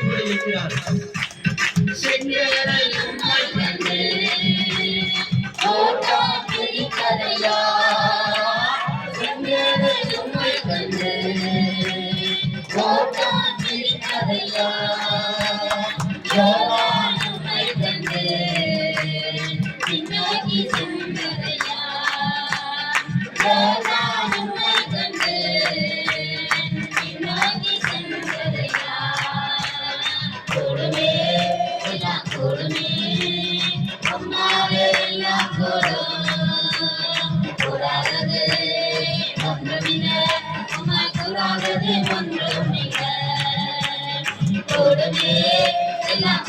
இப்படி நிற்கிறார் செங்கரை உம்மை கண்டு ஓட்டம் பிடிக்கதையா செங்கரை உம்மை கண்டு ஓட்டம் பிடிக்கதையா யோவான் ஒன்றுமில்ல. அம்மா கூடாதது கொடுமே எல்லாம்